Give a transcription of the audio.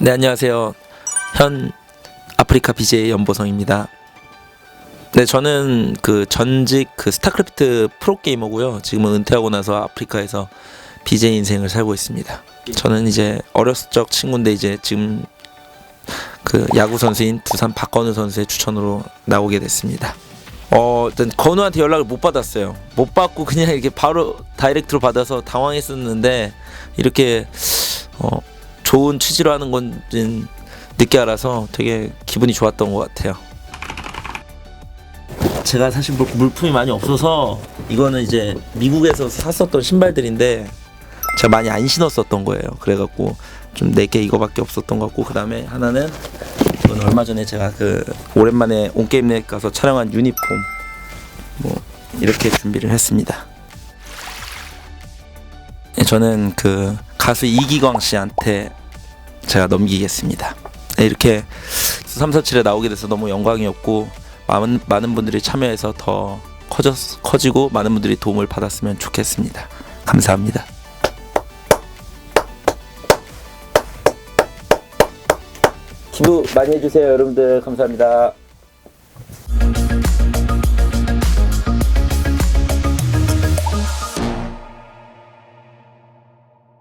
네 안녕하세요. 현 아프리카 BJ 연보성입니다. 네 저는 그 전직 그 스타크래프트 프로 게이머고요. 지금은 은퇴하고 나서 아프리카에서 BJ 인생을 살고 있습니다. 저는 이제 어렸을 적 친구인데 이제 지금 그 야구 선수인 부산 박건우 선수의 추천으로 나오게 됐습니다. 어, 일단 건우한테 연락을 못 받았어요. 못 받고 그냥 이렇게 바로 다이렉트로 받아서 당황했었는데 이렇게 어, 좋은 취지로 하는 건지 늦게 알아서 되게 기분이 좋았던 것 같아요. 제가 사실 물, 물품이 많이 없어서 이거는 이제 미국에서 샀었던 신발들인데 제가 많이 안 신었었던 거예요. 그래갖고 좀 내게 이거밖에 없었던 것 같고 그 다음에 하나는 이건 얼마 전에 제가 그 오랜만에 온게임 넷 가서 촬영한 유니폼 뭐 이렇게 준비를 했습니다. 네, 저는 그 가수 이기광 씨한테 제가 넘기겠습니다. 네, 이렇게 347에 나오게 돼서 너무 영광이었고 많은 많은 분들이 참여해서 더 커졌 커지고 많은 분들이 도움을 받았으면 좋겠습니다. 감사합니다. 기부 많이 해주세요, 여러분들. 감사합니다.